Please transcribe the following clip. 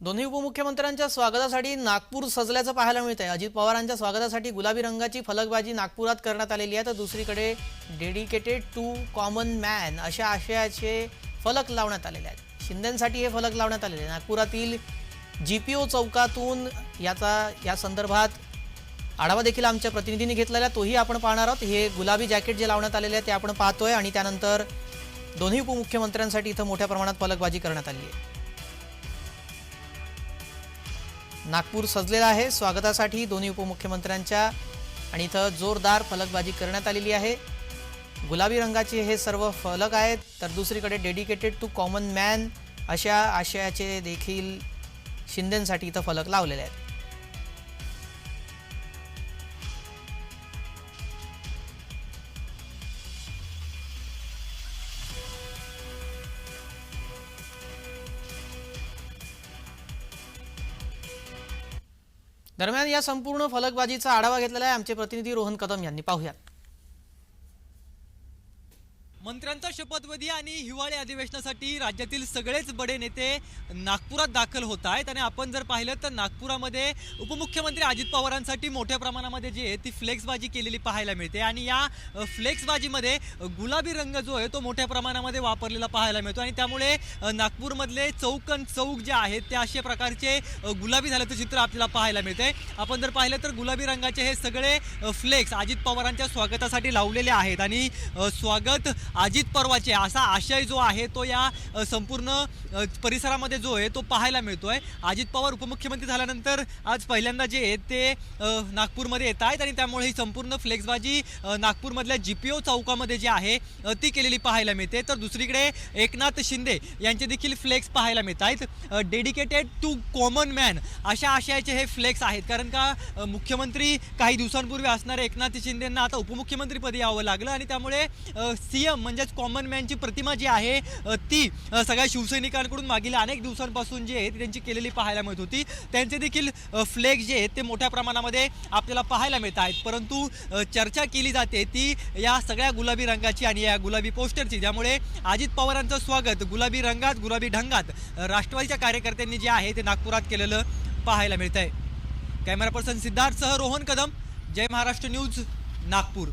दोन्ही उपमुख्यमंत्र्यांच्या स्वागतासाठी नागपूर सजल्याचं पाहायला मिळत आहे अजित पवारांच्या स्वागतासाठी गुलाबी रंगाची फलकबाजी नागपुरात करण्यात आलेली आहे. तर दुसरीकडे डेडिकेटेड टू कॉमन मॅन अशा आशयाचे फलक लावण्यात आलेले आहेत. शिंदेसाठी हे फलक लावण्यात आलेले आहे नागपुरातील जी पी ओ चौकातून याचा या संदर्भात आढावा देखील आमच्या प्रतिनिधींनी घेतलेला आहे, तोही आपण पाहणार आहोत. हे गुलाबी जॅकेट जे लावण्यात आलेले आहे ते आपण पाहतोय आणि त्यानंतर दोन्ही उपमुख्यमंत्र्यांसाठी इथं मोठ्या प्रमाणात फलकबाजी करण्यात आली आहे. नागपूर सजलेला आहे. स्वागतासाठी दोन्ही उपमुख्यमंत्र्यांच्या आणि इथं जोरदार फलकबाजी करण्यात आलेली आहे. गुलाबी रंगाचे हे सर्व फलक आहेत. तर दुसरीकडे डेडिकेटेड टू कॉमन मॅन अशा आशयाचे देखील शिंदेसाठी इथं फलक लावलेले आहेत. दरम्यान या संपूर्ण फलकबाजीचा आढावा घेतलेला आहे आमचे प्रतिनिधी रोहन कदम यांनी. पाहूयात. मंत्र्यांचा शपथविधी आणि हिवाळी अधिवेशनासाठी राज्यातील सगळेच बडे नेते नागपुरात दाखल होत आहेत. आणि आपण जर पाहिलं तर नागपुरामध्ये उपमुख्यमंत्री अजित पवारांसाठी मोठ्या प्रमाणामध्ये जी आहे ती फ्लेक्सबाजी केलेली पाहायला मिळते. आणि या फ्लेक्सबाजीमध्ये गुलाबी रंग जो आहे तो मोठ्या प्रमाणामध्ये वापरलेला पाहायला मिळतो. आणि त्यामुळे नागपूरमधले चौकन चौक जे आहेत ते अशा प्रकारचे गुलाबी झाल्याचं चित्र आपल्याला पाहायला मिळते. आपण जर पाहिलं तर गुलाबी रंगाचे हे सगळे फ्लेक्स अजित पवारांच्या स्वागतासाठी लावलेले आहेत. आणि स्वागत अजित परवाचे असा आशय जो आहे तो या संपूर्ण परिसरामध्ये जो आहे तो पाहायला मिळतोय. अजित पवार उपमुख्यमंत्री झाल्यानंतर आज पहिल्यांदा जे आहेत ते नागपूरमध्ये येत आहेत आणि त्यामुळे ही संपूर्ण फ्लेक्सबाजी नागपूरमधल्या जी पी ओ चौकामध्ये जी आहे ती केलेली पाहायला मिळते. तर दुसरीकडे एकनाथ शिंदे यांचे देखील फ्लेक्स पाहायला मिळत आहेत. डेडिकेटेड टू कॉमन मॅन अशा आशयाचे हे फ्लेक्स आहेत. कारण का मुख्यमंत्री काही दिवसांपूर्वी असणारे एकनाथ शिंदेंना आता उपमुख्यमंत्रीपदी यावं लागलं आणि त्यामुळे सी एम म्हणजेच कॉमन मॅनची प्रतिमा जी आहे ती सगळ्या शिवसैनिकांकडून मागील अनेक दिवसांपासून जी आहे ती त्यांची केलेली पाहायला मिळत होती. त्यांचे देखील फ्लेग जे आहेत ते मोठ्या प्रमाणामध्ये आपल्याला पाहायला मिळत आहेत. परंतु चर्चा केली जाते ती या सगळ्या गुलाबी रंगाची आणि या गुलाबी पोस्टरची. ज्यामुळे अजित पवारांचं स्वागत गुलाबी रंगात गुलाबी ढंगात राष्ट्रवादीच्या कार्यकर्त्यांनी जे आहे ते नागपुरात केलेलं पाहायला मिळत आहे कॅमेरा पर्सन सिद्धार्थसह रोहन कदम जय महाराष्ट्र न्यूज नागपूर.